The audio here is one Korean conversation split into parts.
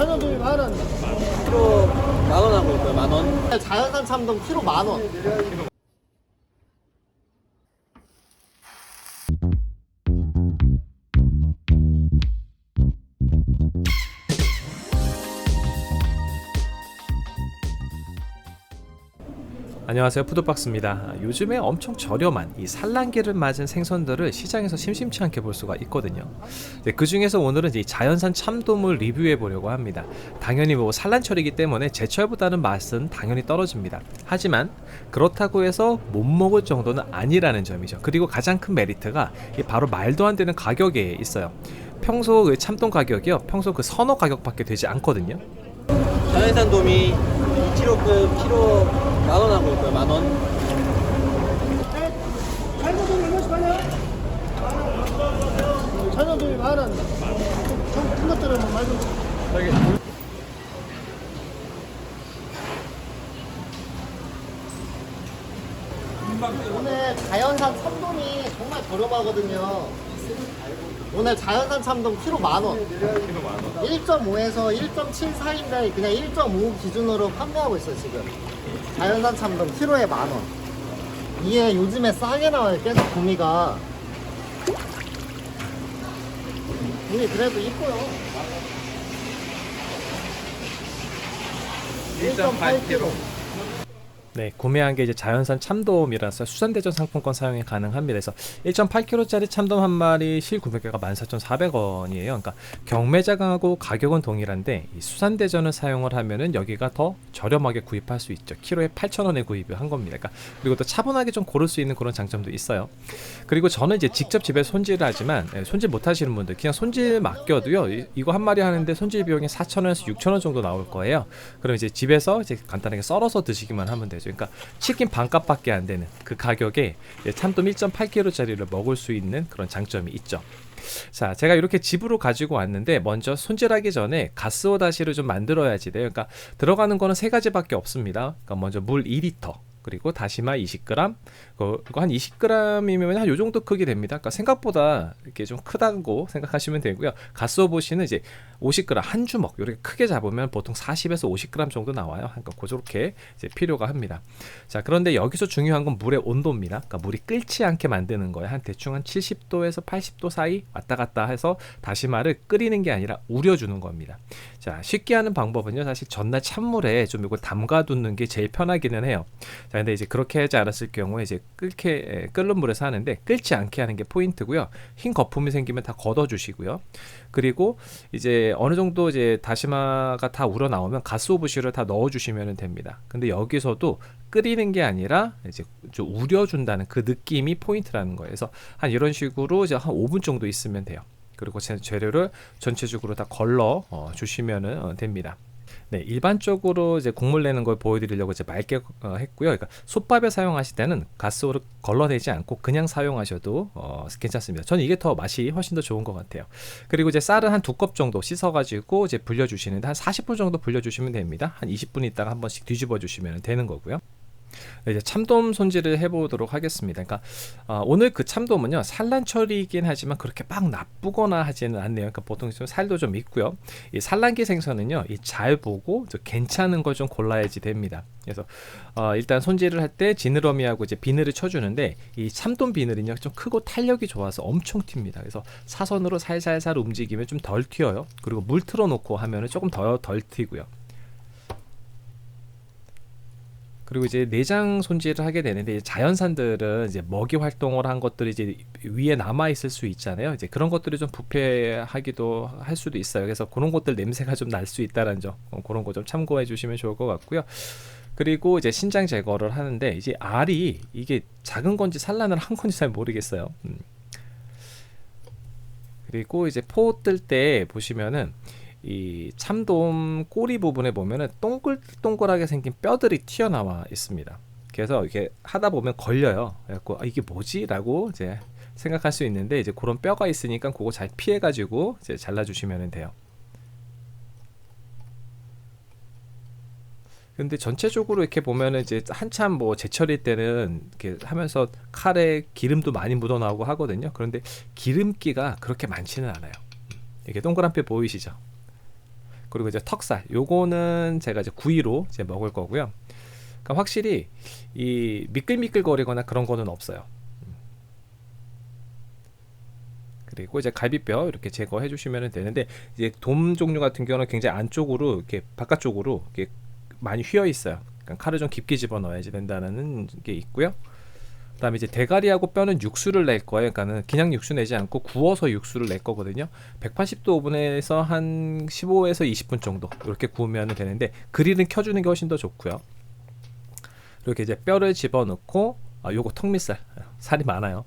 천연두유 만 원. 키로 만 원 하고 있고요. 만 원. 자연산 참돔 키로 만 원. 안녕하세요. 푸드박스입니다. 요즘에 엄청 저렴한 이 산란기를 맞은 생선들을 시장에서 심심치 않게 볼 수가 있거든요. 네, 그 중에서 오늘은 이 자연산 참돔을 리뷰해 보려고 합니다. 당연히 뭐 산란철이기 때문에 제철보다는 맛은 당연히 떨어집니다. 하지만 그렇다고 해서 못 먹을 정도는 아니라는 점이죠. 그리고 가장 큰 메리트가 이 바로 말도 안 되는 가격에 있어요. 평소 그 참돔 가격이요. 평소 그 선어 가격밖에 되지 않거든요. 자연산 도미 2kg급 키로 만 원 하고 있고요. 만 원. 천연두유 얼마씩? 천연두유 만 원. 큰 것들은 뭐 말고. 오늘 자연산 참돔이 정말 저렴하거든요. 오늘 자연산 참돔 키로 만 원. 1.5에서 1.7 사이인데 그냥 1.5 기준으로 판매하고 있어요 지금. 자연산 참돔 키로에 만 원. 이게 요즘에 싸게 나와요 계속 구미가. 구미 그래도 이뻐요. 1.8kg. 네, 구매한 게 이제 자연산 참돔이라서 수산대전 상품권 사용이 가능합니다. 그래서 1.8kg짜리 참돔 한 마리 실구매가가 14,400원이에요. 그러니까 경매자강하고 가격은 동일한데 이 수산대전을 사용을 하면은 여기가 더 저렴하게 구입할 수 있죠. 키로에 8,000원에 구입을 한 겁니다. 그러니까 그리고 또 차분하게 좀 고를 수 있는 그런 장점도 있어요. 그리고 저는 이제 직접 집에 손질을 하지만 예, 손질 못 하시는 분들 그냥 손질 맡겨도요. 이- 이거 한 마리 하는데 손질 비용이 4,000원에서 6,000원 정도 나올 거예요. 그럼 이제 집에서 이제 간단하게 썰어서 드시기만 하면 되죠. 그러니까 치킨 반값밖에 안 되는 그 가격에 참돔 1.8kg짜리를 먹을 수 있는 그런 장점이 있죠. 자, 제가 이렇게 집으로 가지고 왔는데 먼저 손질하기 전에 가스오 다시를 좀 만들어야지 돼요. 그러니까 들어가는 거는 세 가지밖에 없습니다. 그러니까 먼저 물 2리터. 그리고 다시마 20g, 그- 그거 한 20g이면 한 요 정도 크기 됩니다. 그러니까 생각보다 이렇게 좀 크다고 생각하시면 되고요. 가스오 보시는 이제 50g 한 주먹 이렇게 크게 잡으면 보통 40에서 50g 정도 나와요. 그러니까 그렇게 이제 필요가 합니다. 자, 그런데 여기서 중요한 건 물의 온도입니다. 그러니까 물이 끓지 않게 만드는 거예요. 한 대충 한 70도에서 80도 사이 왔다 갔다 해서 다시마를 끓이는 게 아니라 우려주는 겁니다. 자, 쉽게 하는 방법은요. 사실 전날 찬물에 좀 이걸 담가두는 게 제일 편하기는 해요. 자, 근데 이제 그렇게 하지 않았을 경우에 이제 끓게 에, 끓는 물에서 하는데 끓지 않게 하는 게 포인트고요. 흰 거품이 생기면 다 걷어 주시고요. 그리고 이제 어느 정도 이제 다시마가 다 우러 나오면 가스 오브시를 다 넣어 주시면 됩니다. 근데 여기서도 끓이는 게 아니라 이제 좀 우려 준다는 그 느낌이 포인트라는 거예요. 그래서 한 이런 식으로 이제 한 5분 정도 있으면 돼요. 그리고 제 재료를 전체적으로 다 걸러 어, 주시면은 어, 됩니다. 네, 일반적으로 이제 국물 내는 걸 보여드리려고 이제 맑게 어, 했고요. 그러니까 솥밥에 사용하실 때는 가스오를 걸러내지 않고 그냥 사용하셔도 어, 괜찮습니다. 저는 이게 더 맛이 훨씬 더 좋은 것 같아요. 그리고 이제 쌀은 한 두 컵 정도 씻어가지고 이제 불려주시는데 한 40분 정도 불려주시면 됩니다. 한 20분 있다가 한 번씩 뒤집어 주시면 되는 거고요. 네, 이제 참돔 손질을 해보도록 하겠습니다. 그러니까 어, 오늘 그 참돔은요 산란철이긴 하지만 그렇게 막 나쁘거나 하지는 않네요. 그러니까 보통 좀 살도 좀 있고요. 이 산란기 생선은요 이 잘 보고 저 괜찮은 걸 좀 골라야지 됩니다. 그래서 어, 일단 손질을 할 때 지느러미하고 이제 비늘을 쳐주는데 이 참돔 비늘은요 좀 크고 탄력이 좋아서 엄청 튑니다. 그래서 사선으로 살살살 움직이면 좀 덜 튀어요. 그리고 물 틀어놓고 하면은 조금 더덜 튀고요. 그리고 이제 내장 손질을 하게 되는데 자연산들은 이제 먹이 활동을 한 것들이 이제 위에 남아 있을 수 있잖아요. 이제 그런 것들이 좀 부패하기도 할 수도 있어요. 그래서 그런 것들 냄새가 좀 날 수 있다라는 점 어, 그런 거 좀 참고해 주시면 좋을 것 같고요. 그리고 이제 신장 제거를 하는데 이제 알이 이게 작은 건지 산란을 한 건지 잘 모르겠어요. 음. 그리고 이제 포 뜰 때 보시면은 이 참돔 꼬리 부분에 보면은 동글동글하게 생긴 뼈들이 튀어나와 있습니다. 그래서 이렇게 하다 보면 걸려요. 그래갖고 아, 이게 뭐지?라고 이제 생각할 수 있는데 이제 그런 뼈가 있으니까 그거 잘 피해가지고 이제 잘라주시면 돼요. 근데 전체적으로 이렇게 보면은 이제 한참 뭐 제철일 때는 이렇게 하면서 칼에 기름도 많이 묻어 나오고 하거든요. 그런데 기름기가 그렇게 많지는 않아요. 이게 동그란 뼈 보이시죠? 그리고 이제 턱살 요거는 제가 이제 구이로 이제 먹을 거고요. 그러니까 확실히 이 미끌미끌거리거나 그런 거는 없어요. 음. 그리고 이제 갈비뼈 이렇게 제거해 주시면 되는데 이제 돔 종류 같은 경우는 굉장히 안쪽으로 이렇게 바깥쪽으로 이렇게 많이 휘어 있어요. 그러니까 칼을 좀 깊게 집어 넣어야지 된다는 게 있고요. 그다음에 이제 대가리하고 뼈는 육수를 낼 거예요. 그러니까는 그냥 육수 내지 않고 구워서 육수를 낼 거거든요. 180도 오븐에서 한 15에서 20분 정도 이렇게 구우면 되는데 그릴은 켜주는 게 훨씬 더 좋고요. 이렇게 이제 뼈를 집어넣고 아 요거 턱밑살 살이 많아요.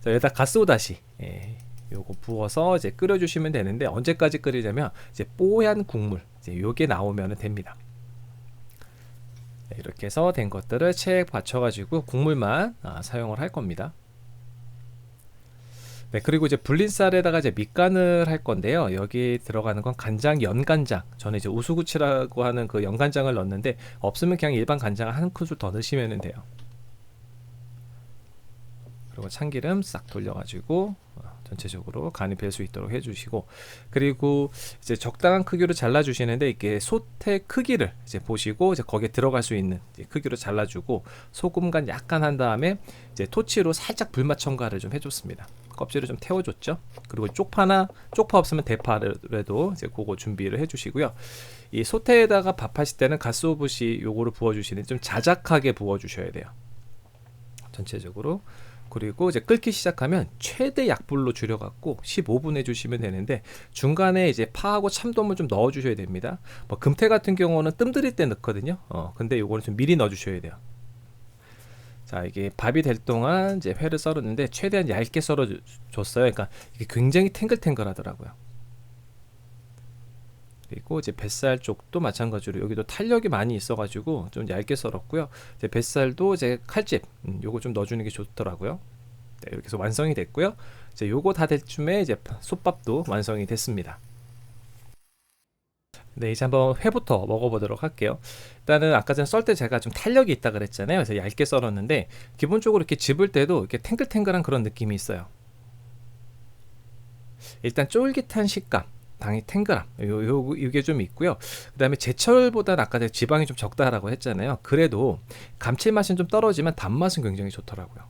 자, 여기다 가스오다시 예, 요거 부어서 이제 끓여주시면 되는데 언제까지 끓이냐면 이제 뽀얀 국물 이제 요게 나오면 됩니다. 네, 이렇게 해서 된 것들을 체액 받쳐가지고 국물만 아, 사용을 할 겁니다. 네, 그리고 이제 불린 쌀에다가 이제 밑간을 할 건데요. 여기 들어가는 건 간장, 연간장. 저는 이제 우수구치라고 하는 그 연간장을 넣는데 없으면 그냥 일반 간장 한 큰술 더 넣으시면 돼요. 그리고 참기름 싹 돌려가지고 어, 전체적으로 간이 별수 있도록 해주시고 그리고 이제 적당한 크기로 잘라 주시는데 이게 솥의 크기를 이제 보시고 이제 거기에 들어갈 수 있는 크기로 잘라주고 소금 간 약간 한 다음에 이제 토치로 살짝 불맛 첨가를 좀 해줬습니다. 껍질을 좀 태워줬죠. 그리고 쪽파나 쪽파 없으면 대파라도 이제 그거 준비를 해주시고요. 이 소태에다가 밥하실 때는 가스오브시 요거를 부어주시는데 좀 자작하게 부어주셔야 돼요. 전체적으로 그리고 이제 끓기 시작하면 최대 약불로 줄여갖고 15분 해주시면 되는데 중간에 이제 파하고 참돔을 좀 넣어주셔야 됩니다. 뭐 금태 같은 경우는 뜸 들일 때 넣거든요. 어 근데 요거는 좀 미리 넣어주셔야 돼요. 자 이게 밥이 될 동안 이제 회를 썰었는데 최대한 얇게 썰어 줬어요. 그러니까 이게 굉장히 탱글탱글하더라고요. 그리고 이제 뱃살 쪽도 마찬가지로 여기도 탄력이 많이 있어가지고 좀 얇게 썰었고요. 이제 뱃살도 이제 칼집 음, 요거 좀 넣어주는 게 좋더라고요. 네, 이렇게 해서 완성이 됐고요. 이제 요거 다 될 쯤에 이제 솥밥도 완성이 됐습니다. 네, 이제 한번 회부터 먹어보도록 할게요. 일단은 아까 전에 썰 때 제가 좀 탄력이 있다 그랬잖아요. 그래서 얇게 썰었는데 기본적으로 이렇게 집을 때도 이렇게 탱글탱글한 그런 느낌이 있어요. 일단 쫄깃한 식감, 당이 탱글함, 요, 요, 이게 좀 있고요. 그 다음에 제철보다는 아까 제가 지방이 좀 적다라고 했잖아요. 그래도 감칠맛은 좀 떨어지만 단맛은 굉장히 좋더라고요.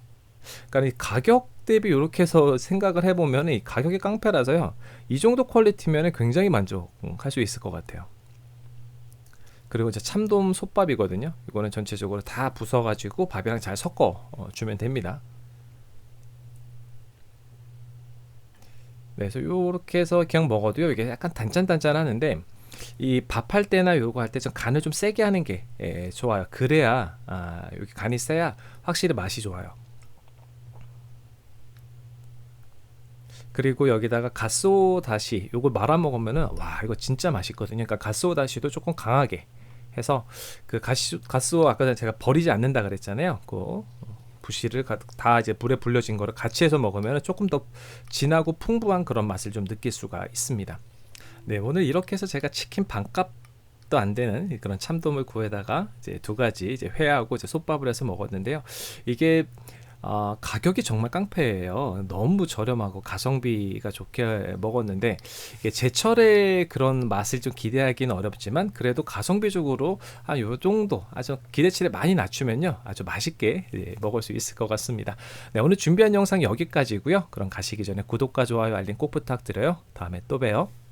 그러니까 이 가격 대비 이렇게 해서 생각을 해보면 이 가격이 깡패라서요. 이 정도 퀄리티면 굉장히 만족할 수 있을 것 같아요. 그리고 이제 참돔 솥밥이거든요. 이거는 전체적으로 다 부숴가지고 밥이랑 잘 섞어 어, 주면 됩니다. 네, 그래서 요렇게 해서 그냥 먹어도요. 이게 약간 단짠단짠하는데 이 밥할 때나 요거 할 때 좀 간을 좀 세게 하는 게 예, 좋아요. 그래야 아, 여기 간이 세야 확실히 맛이 좋아요. 그리고 여기다가 가스오 다시 요걸 말아 먹으면은 와 이거 진짜 맛있거든요. 그러니까 가스오 다시도 조금 강하게 해서 그 가시 가스오 아까 제가 버리지 않는다 그랬잖아요. 그 부시를 가- 다 이제 불에 불려진 거를 같이 해서 먹으면 조금 더 진하고 풍부한 그런 맛을 좀 느낄 수가 있습니다. 네 오늘 이렇게 해서 제가 치킨 반값 도 안 되는 그런 참돔을 구해다가 이제 두 가지 이제 회하고 이제 솥밥을 해서 먹었는데요. 이게 아, 가격이 정말 깡패예요. 너무 저렴하고 가성비가 좋게 먹었는데 이게 제철의 그런 맛을 좀 기대하기는 어렵지만 그래도 가성비적으로 한 요 정도 아주 기대치를 많이 낮추면요 아주 맛있게 예, 먹을 수 있을 것 같습니다. 네, 오늘 준비한 영상 여기까지고요. 그럼 가시기 전에 구독과 좋아요 알림 꼭 부탁드려요. 다음에 또 봬요.